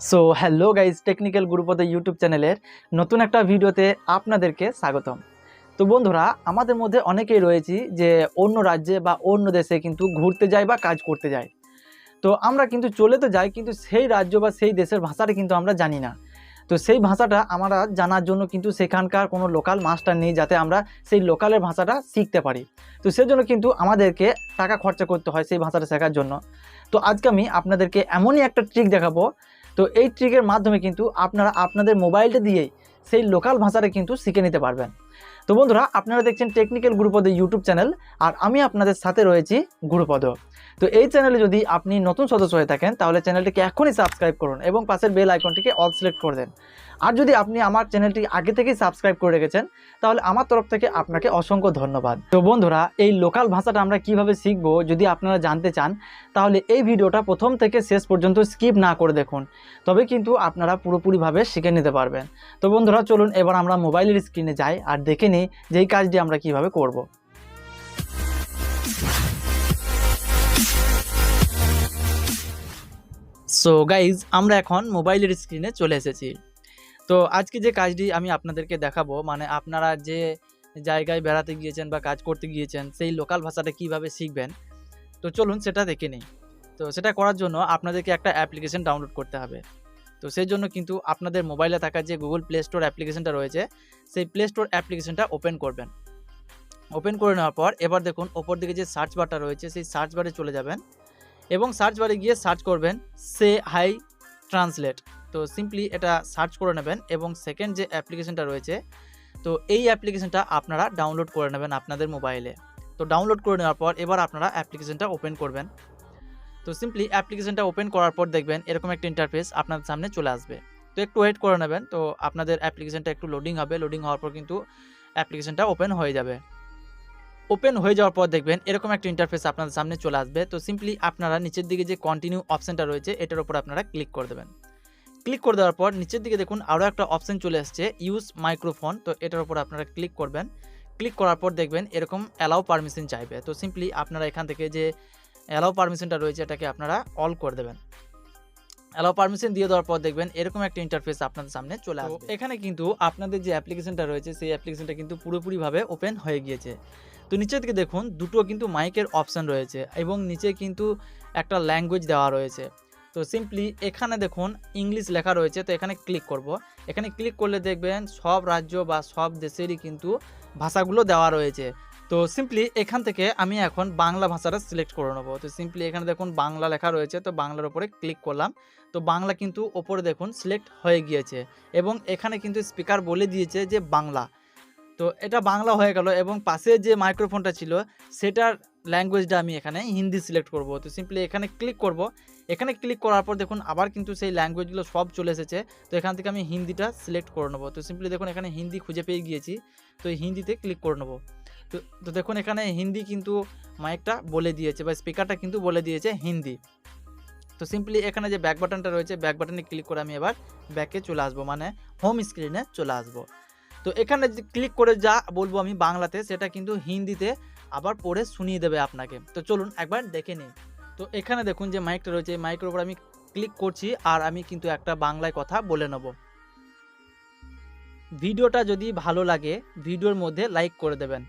So hello guys technical গ্রুপতে YouTube চ্যানেলের নতুন একটা ভিডিওতে আপনাদেরকে স্বাগতম। তো বন্ধুরা, আমাদের মধ্যে অনেকেই রয়েছি যে অন্য রাজ্যে বা অন্য দেশে কিন্তু ঘুরতে যায় বা কাজ করতে যায়। তো আমরা কিন্তু চলে তো যাই, কিন্তু সেই রাজ্য বা সেই দেশের ভাষাটা কিন্তু আমরা জানি না। তো সেই ভাষাটা আমরা জানার জন্য কিন্তু সেখানকার কোনো লোকাল মাস্টার নেই, যাতে আমরা সেই লোকালের ভাষাটা শিখতে পারি। তো সেজন্য কিন্তু আমাদেরকে টাকা খরচা করতে হয় সেই ভাষাটা শেখার জন্য। তো আজকে আমি আপনাদেরকে এমনই একটা ট্রিক দেখাবো তো এই ট্রিকের মাধ্যমে কিন্তু আপনারা আপনাদের মোবাইলটা দিয়েই সেই লোকাল ভাষাটা কিন্তু শিখে নিতে পারবেন। তো বন্ধুরা, আপনারা দেখছেন টেকনিক্যাল গুরুপদ ইউটিউব চ্যানেল আর আমি আপনাদের সাথে রয়েছি গুরুপদ তো এই চ্যানেলে যদি আপনি নতুন সদস্য হয়ে থাকেন, তাহলে চ্যানেলটিকে এখনই সাবস্ক্রাইব করুন এবং পাশের বেল আইকনটিকে অল সিলেক্ট করে দেন। আর যদি আপনি আমার চ্যানেলটি আগে থেকেই সাবস্ক্রাইব করে রেখেছেন, তাহলে আমার তরফ থেকে আপনাকে অসংখ্য ধন্যবাদ। তো বন্ধুরা, এই লোকাল ভাষাটা আমরা কীভাবে শিখব, যদি আপনারা জানতে চান, তাহলে এই ভিডিওটা প্রথম থেকে শেষ পর্যন্ত স্কিপ না করে দেখুন। তবে কিন্তু আপনারা পুরোপুরিভাবে শিখে নিতে পারবেন। তো বন্ধুরা, চলুন এবার আমরা মোবাইলের স্ক্রিনে যাই, আর দেখে নিই যে এই কাজটি আমরা কীভাবে করব। সো গাইজ আমরা এখন মোবাইলের স্ক্রিনে চলে এসেছি। তো, আজকে যে কাজটি আমি আপনাদেরকে দেখাবো মানে আপনারা যে জায়গায় বেড়াতে গিয়েছেন বা কাজ করতে গিয়েছেন, সেই লোকাল ভাষাটা কীভাবে শিখবেন, তো চলুন সেটা দেখে নিই। তো, সেটা করার জন্য আপনাদেরকে একটা অ্যাপ্লিকেশন ডাউনলোড করতে হবে। তো সেই জন্য কিন্তু আপনাদের মোবাইলে থাকা যে গুগল প্লে স্টোর অ্যাপ্লিকেশনটা রয়েছে, সেই প্লে স্টোর অ্যাপ্লিকেশনটা ওপেন করবেন। ওপেন করে নেওয়ার পর এবার দেখুন ওপর দিকে যে সার্চ বারটা রয়েছে, সেই সার্চ বারে চলে যাবেন এবং সার্চ বারে গিয়ে সার্চ করবেন সে হাই ট্রান্সলেট তো সিম্পলি এটা সার্চ করে নেবেন এবং সেকেন্ড যে অ্যাপ্লিকেশনটা রয়েছে, তো এই অ্যাপ্লিকেশনটা আপনারা ডাউনলোড করে নেবেন আপনাদের মোবাইলে তো ডাউনলোড করে নেওয়ার পর এবার আপনারা অ্যাপ্লিকেশনটা ওপেন করবেন। তো সিম্পলি অ্যাপ্লিকেশনটা ওপেন করার পর দেখবেন এরকম একটা ইন্টারফেস আপনাদের সামনে চলে আসবে। তো একটু ওয়েট করে নেবেন, তো আপনাদের অ্যাপ্লিকেশনটা একটু লোডিং হবে। লোডিং হওয়ার পর কিন্তু অ্যাপ্লিকেশনটা ওপেন হয়ে যাবে। ওপেন হয়ে যাওয়ার পর দেখবেন এরকম একটা ইন্টারফেস আপনাদের সামনে চলে আসবে। তো সিম্পলি আপনারা নিচের দিকে যে কন্টিনিউ অপশানটা রয়েছে, এটার উপর আপনারা ক্লিক করে দেবেন। ক্লিক করে দেওয়ার পর নিচের দিকে দেখুন আরও একটা অপশান চলে আসছে ইউজ মাইক্রোফোন তো এটার উপর আপনারা ক্লিক করবেন। ক্লিক করার পর দেখবেন এরকম অ্যালাউ পারমিশন চাইবে। তো সিম্পলি আপনারা এখান থেকে যে অ্যালাউ পারমিশনটা রয়েছে এটাকে আপনারা অল করে দেবেন। অ্যালাউ পারমিশন দিয়ে দেওয়ার পর দেখবেন এরকম একটা ইন্টারফেস আপনাদের সামনে চলে আসবে। এখানে কিন্তু আপনাদের যে অ্যাপ্লিকেশনটা রয়েছে সেই অ্যাপ্লিকেশনটা কিন্তু পুরোপুরিভাবে ওপেন হয়ে গিয়েছে। তো নিচের দিকে দেখুন দুটো কিন্তু মাইকের অপশান রয়েছে এবং নিচে কিন্তু একটা ল্যাঙ্গুয়েজ দেওয়া রয়েছে। তো সিম্পলি এখানে দেখুন ইংলিশ লেখা রয়েছে তো এখানে ক্লিক করব। এখানে ক্লিক করলে দেখবেন সব রাজ্য বা সব দেশেরই কিন্তু ভাষাগুলো দেওয়া রয়েছে। তো সিম্পলি এখান থেকে আমি এখন বাংলা ভাষাটা সিলেক্ট করে নেব। তো সিম্পলি এখানে দেখুন বাংলা লেখা রয়েছে, তো বাংলার উপরে ক্লিক করলাম। তো বাংলা কিন্তু ওপরে দেখুন সিলেক্ট হয়ে গিয়েছে এবং এখানে কিন্তু স্পিকার বলে দিয়েছে যে বাংলা। তো এটা বাংলা হয়ে গেল এবং পাশে যে মাইক্রোফোনটা ছিল, সেটার ল্যাঙ্গুয়েজটা আমি এখানে হিন্দি সিলেক্ট করব। তো সিম্পলি এখানে ক্লিক করব। এখানে ক্লিক করার পর দেখুন আবার কিন্তু সেই ল্যাঙ্গুয়েজগুলো সব চলে এসেছে। তো এখান থেকে আমি হিন্দিটা সিলেক্ট করে নেব। তো সিম্পলি দেখুন এখানে হিন্দি খুঁজে পেয়ে গিয়েছি। তো হিন্দিতে ক্লিক করে নেব। তো দেখুন, এখানে হিন্দি কিন্তু মাইকটা বলে দিয়েছে, বা স্পিকারটা কিন্তু বলে দিয়েছে হিন্দি। তো সিম্পলি এখানে যে ব্যাক বাটনটা রয়েছে ব্যাক বাটনে ক্লিক করে আমি এবার ব্যাকে চলে আসব মানে হোম স্ক্রিনে চলে আসব। তো এখানে ক্লিক করে যা বলব আমি বাংলাতে, সেটা কিন্তু হিন্দিতে আবার পড়ে শুনিয়ে দেবে আপনাকে। তো চলুন একবার দেখে নিই। তো এখানে দেখুন যে মাইকটা রয়েছে, এই মাইকের উপর আমি ক্লিক করছি আর আমি কিন্তু একটা বাংলায় কথা বলে নেব। ভিডিওটা যদি ভালো লাগে, ভিডিওর মধ্যে লাইক করে দেবেন।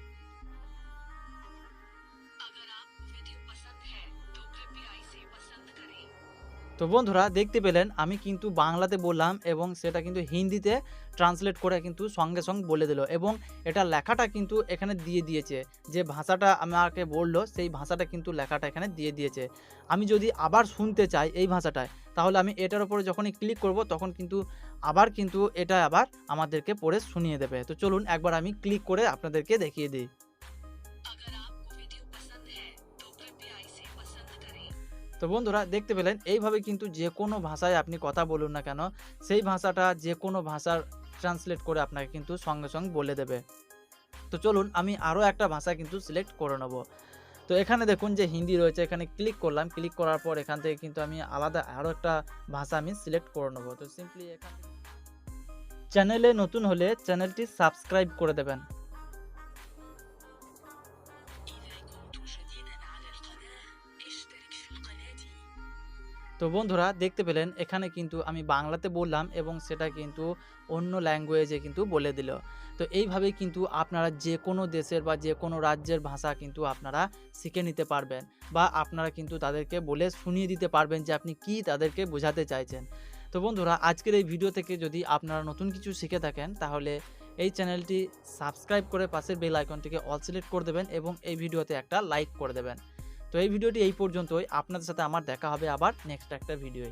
তো বন্ধুরা দেখতে পেলেন, আমি কিন্তু বাংলাতে বললাম এবং সেটা কিন্তু হিন্দিতে ট্রান্সলেট করে কিন্তু সঙ্গে সঙ্গে বলে দিল এবং এটা লেখাটা কিন্তু এখানে দিয়ে দিয়েছে। যে ভাষাটা আমাকে বলল, সেই ভাষাটা কিন্তু লেখাটা এখানে দিয়ে দিয়েছে। আমি যদি আবার শুনতে চাই এই ভাষাটায়, তাহলে আমি এটার উপরে যখনই ক্লিক করব, তখন কিন্তু আবার কিন্তু এটা আবার আমাদেরকে পড়ে শুনিয়ে দেবে। তো চলুন একবার আমি ক্লিক করে আপনাদেরকে দেখিয়ে দিই। তো বন্ধুরা দেখতে পেলেন, এইভাবে কিন্তু যে কোনো ভাষায় আপনি কথা বলুন না কেন, সেই ভাষাটা যে কোনো ভাষার ট্রান্সলেট করে আপনাকে কিন্তু সঙ্গে সঙ্গে বলে দেবে। তো চলুন আমি আরও একটা ভাষা কিন্তু সিলেক্ট করে নেব। তো এখানে দেখুন যে হিন্দি রয়েছে, এখানে ক্লিক করলাম ক্লিক করার পর এখান থেকে কিন্তু আমি আলাদা আরও একটা ভাষা আমি সিলেক্ট করে নেব। তো সিম্পলি এখান চ্যানেলে নতুন হলে চ্যানেলটি সাবস্ক্রাইব করে দেবেন। তো বন্ধুরা দেখতে পেলেন, এখানে কিন্তু আমি বাংলাতে বললাম এবং সেটা কিন্তু অন্য ল্যাঙ্গুয়েজে কিন্তু বলে দিল। তো এইভাবেই কিন্তু আপনারা যে কোনো দেশের বা যে কোনো রাজ্যের ভাষা কিন্তু আপনারা শিখে নিতে পারবেন বা আপনারা কিন্তু তাদেরকে বলে শুনিয়ে দিতে পারবেন যে আপনি কি তাদেরকে বোঝাতে চাইছেন। তো বন্ধুরা, আজকের এই ভিডিও থেকে যদি আপনারা নতুন কিছু শিখে থাকেন, তাহলে এই চ্যানেলটি সাবস্ক্রাইব করে পাশের বেল আইকনটিকে অল সিলেক্ট করে দেবেন এবং এই ভিডিওতে একটা লাইক করে দেবেন। তো এই ভিডিওটি এই পর্যন্তই। আপনাদের সাথে আমার দেখা হবে আবার নেক্সট একটা ভিডিওয়।